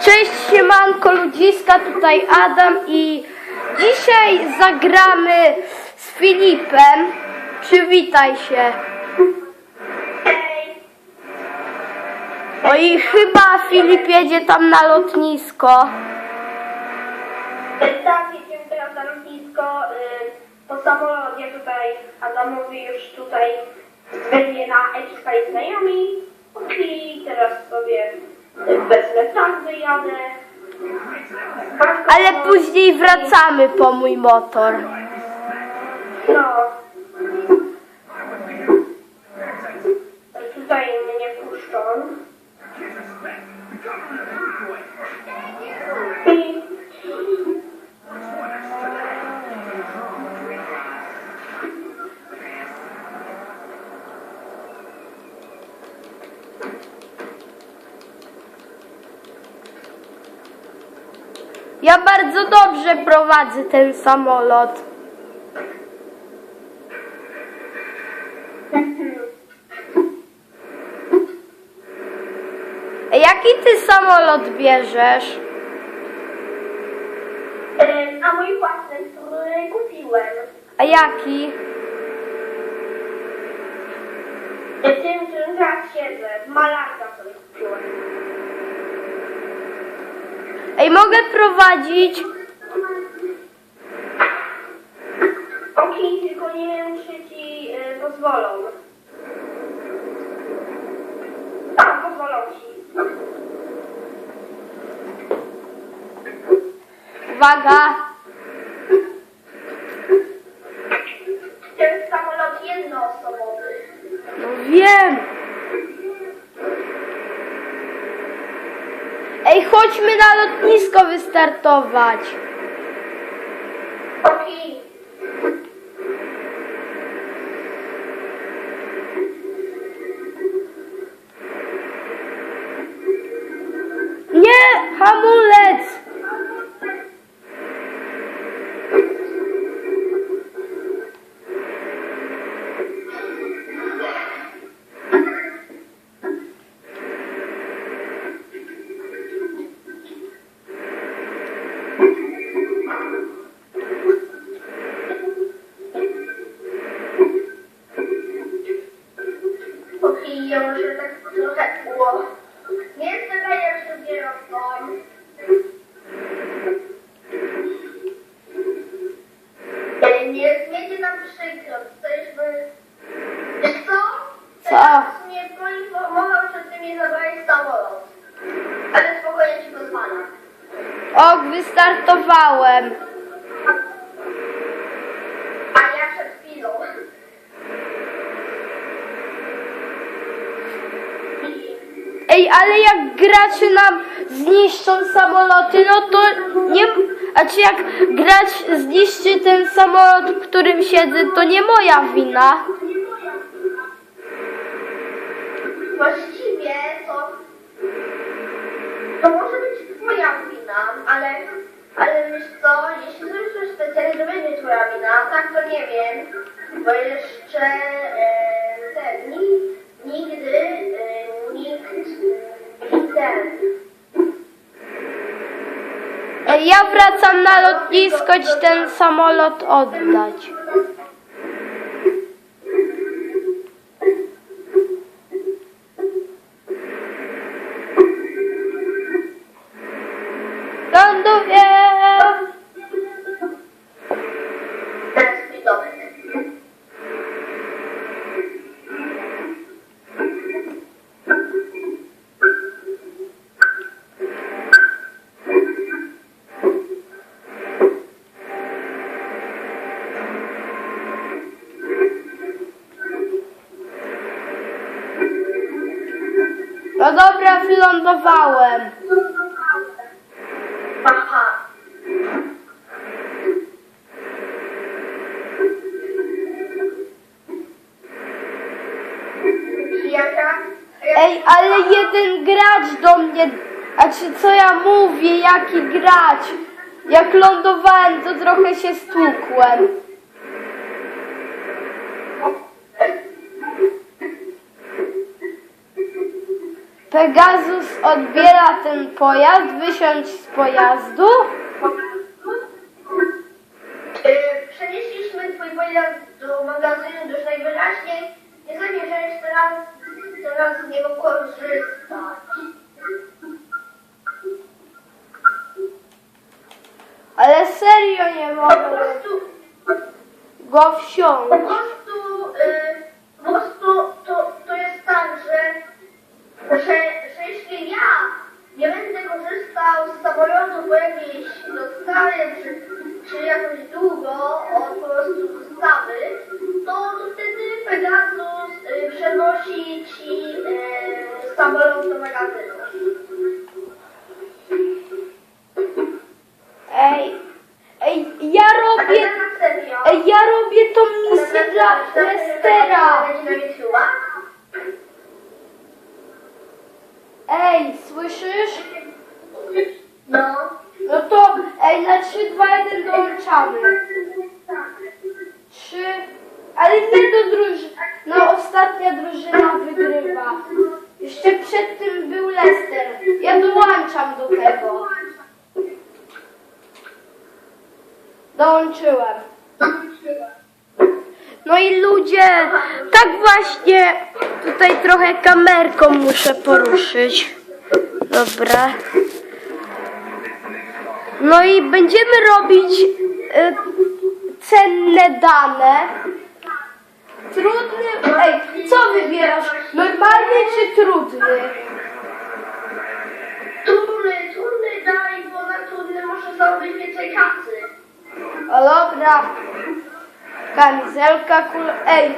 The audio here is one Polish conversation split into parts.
Cześć siemanko ludziska, tutaj Adam i dzisiaj zagramy z Filipem. Przywitaj się. O i chyba Filip jedzie tam na lotnisko. tak, jedziemy teraz na lotnisko y, po samolot. Ja tutaj Adamowi już tutaj będzie na X-Fight znajomi i teraz sobie wezmę tak wyjadę. Ale później wracamy po mój motor. No. Ja bardzo dobrze prowadzę ten samolot. Jaki ty samolot bierzesz? y, a mój własny, który kupiłem. A jaki? Tym, którym teraz siedzę, malarza sobie kupiłem. Ej, mogę prowadzić? Okej, tylko nie wiem, czy ci y, pozwolą. Tak, pozwolą ci. Uwaga. Ten samolot jednoosobowy. No wiem. Ej, chodźmy na lotnisko wystartować. Ja może tak trochę było. Nie zmiecie nam przykro, jesteśmy... Wiesz co? Co? Teraz mnie poinformował, że ty mi zabrałeś samolot. Ale spokojnie ci pozwalam. O, wystartowałem. A ja przed chwilą. Ej, ale jak gracze nam zniszczą samoloty, no to nie... A czy jak gracz zniszczy ten samolot, w którym siedzę, to nie moja wina. Właściwie to... To może być twoja wina, ale... Ale wiesz co, jeśli zrobisz coś specjalnie, to będzie twoja wina. Tak to nie wiem, bo jeszcze e, ja wracam na lotnisko ci ten samolot oddać. No dobra, wylądowałem. Ej, ale jeden gracz do mnie... A czy co ja mówię, jaki gracz? Jak lądowałem, to trochę się stłukłem. Pegasus odbiera ten pojazd, wysiądź z pojazdu. Y, Przenieśliśmy twój pojazd do magazynu już najwyraźniej. Nie zamierzałeś teraz, teraz z niego korzystać. Ale serio nie mogę go wsiąść. Samolot do magazynu. Ej, ej, ja robię, tak ej, ja robię tą misję dla Lestera. Ej, słyszysz? No. No to, ej, na 3, 2, 1 dołączamy. 3, ale nie do drużyny. No, ostatnia drużyna wygrywa. Jeszcze przed tym był Lester. Ja dołączam do tego. Dołączyłem. No i ludzie, tak właśnie tutaj trochę kamerką muszę poruszyć. Dobra. No i będziemy robić y, cenne dane. Trudny. Ej, co wybierasz? Normalny czy trudny? Trudny, trudny dalej, bo na trudny może zdobyć więcej kasy. O dobra. Kamizelka kul. Ej,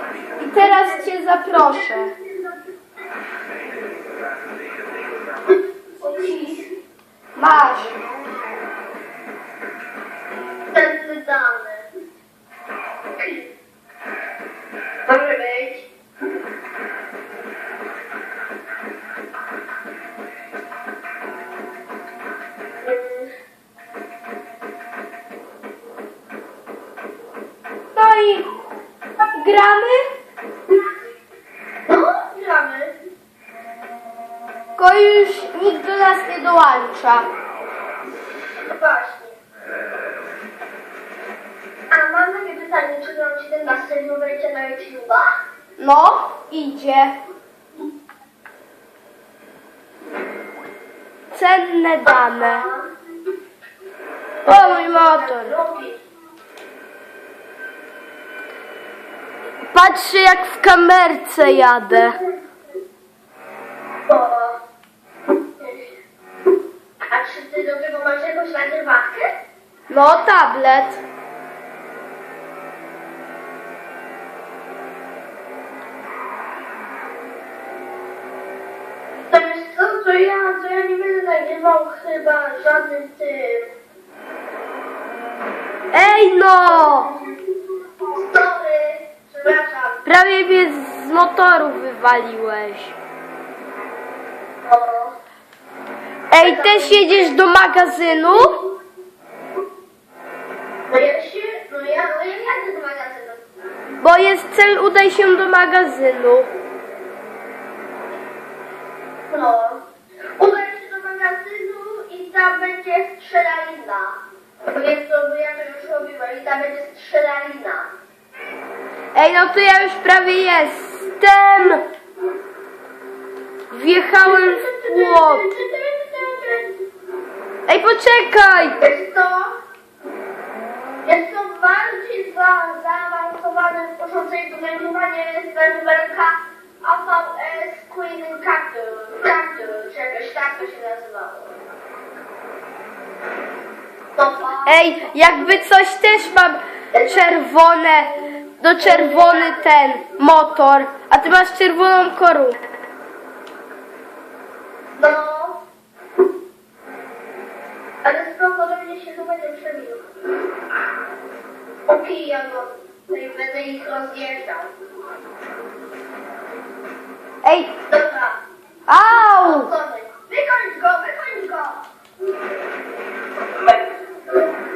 i teraz cię zaproszę. Masz. Tylko już nikt do nas nie dołącza. Właśnie. A mam takie pytanie, czy wam 17 numercie na YouTube'a? No, idzie. Cenne dane. O mój motor. Patrzę jak w kamerce jadę. Masz jakąś nagrywarkę? No, tablet. To jest to, co ja, co ja nie będę nagrywał chyba żadnym tym. Ej no! Sorry, przepraszam. Prawie mnie z motoru wywaliłeś. Ej, też jedziesz do magazynu? No ja się, no ja, no ja jadę do magazynu. Bo jest cel, udaj się do magazynu. No. Udaj się do magazynu i tam będzie strzelanina. Więc to ja to już robiłem i tam będzie strzelanina. Ej, no to ja już prawie jestem. Wjechałem w płot. Ej, poczekaj! Jest to, jest to bardziej za, zaawansowane urządzenie do nagrywania jest numerka AVS Queen Cactus, Cactus, jakoś tak to się nazywało. Ej, jakby coś też mam czerwone, do czerwony ten motor, a ty masz czerwoną koru. No. Ale spoko, że mnie się chyba nie przebił. Ja go. No i będę ich rozjeżdżał. Ej, Dobra. au! Wykończ go, wykończ go!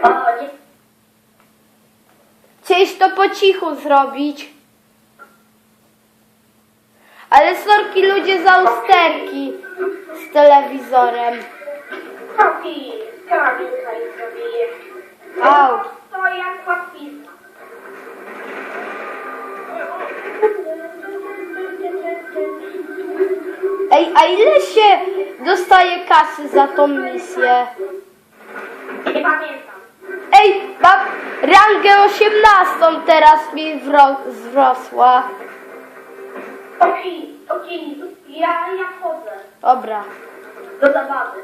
O, nie. Chcieliś to po cichu zrobić. Ale sorki ludzie za usterki. z telewizorem. Sofi, karabinka i sobie. Au. To jak łatwizna. Ej, a ile się dostaje kasy za tą misję? Nie pamiętam. Ej, mam rangę 18 teraz mi wzrosła. Okej, okej, ja, ja wchodzę Dobra. do zabawy.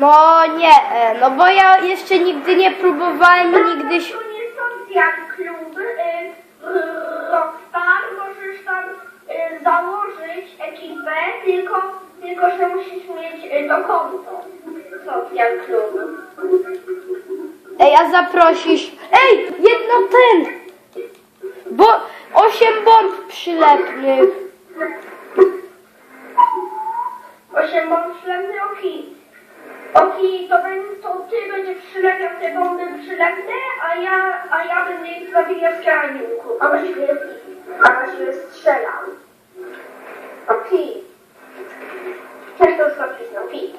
No nie, e, no bo ja jeszcze nigdy nie próbowałem nigdy. To nie są jak kluby. y, Rockstar możesz tam y, założyć ekipę, tylko, tylko że musisz mieć y, to konto. Social klub. Ej, a zaprosisz... Ej, jedno ten! Bo osiem bomb przylepnych. Osiem bomb przylepne, oki. Oki, to, będzie, to ty będziesz przylepiał te bomby przylepne, a ja, a ja będę ich zabijał z karabinku. A właściwie, a właściwie strzelał. Oki. Chcesz to zrobić, no oki.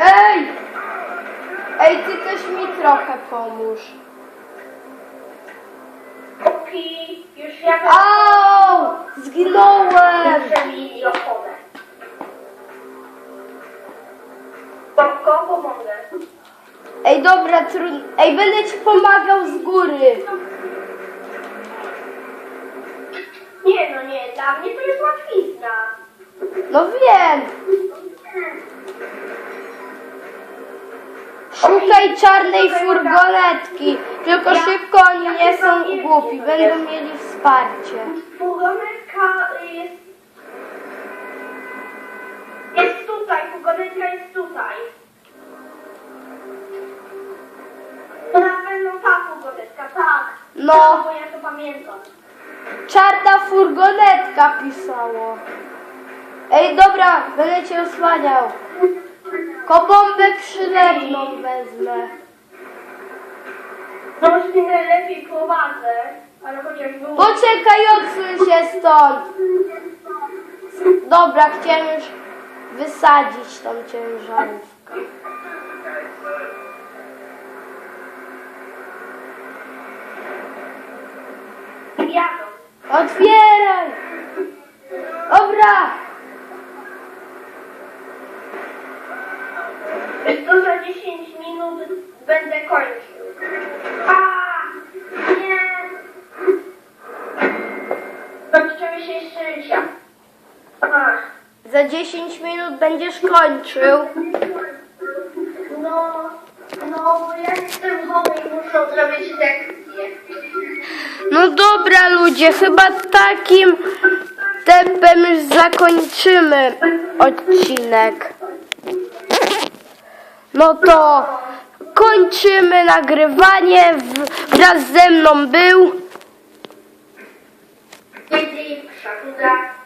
Ej! Ej, ty też mi trochę pomóż. Oki, już ja Au! Zginąłem! Muszę miliofonę. Spoko, pomogę. Ej, dobra, trudno. Ej, będę ci pomagał z góry. Nie no nie, dla mnie to jest łatwizna. No wiem. Szukaj czarnej furgonetki. Tylko szybko oni nie są głupi. Będą mieli wsparcie. Furgonetka jest... Jest tutaj, furgonetka jest tutaj. Na pewno ta furgonetka, tak. No. Bo ja to pamiętam. Czarna furgonetka pisało. Ej, dobra, będę cię osłaniał. Kobombę przylepną wezmę. No może nie najlepiej prowadzę, ale chociaż był... Poczekaj, odsuń się stąd. Dobra, chciałem już wysadzić tą ciężarówkę. Otwieraj! Dobra! To za 10 minut będę kończył. A, nie. Kończymy się jeszcze. Ach, Za 10 minut będziesz kończył. no, no, bo ja jestem chory i muszę zrobić lekcję. No dobra ludzie, chyba takim tempem już zakończymy odcinek. No to kończymy nagrywanie. Wraz ze mną był.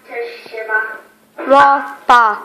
Cześć, siema. No pa.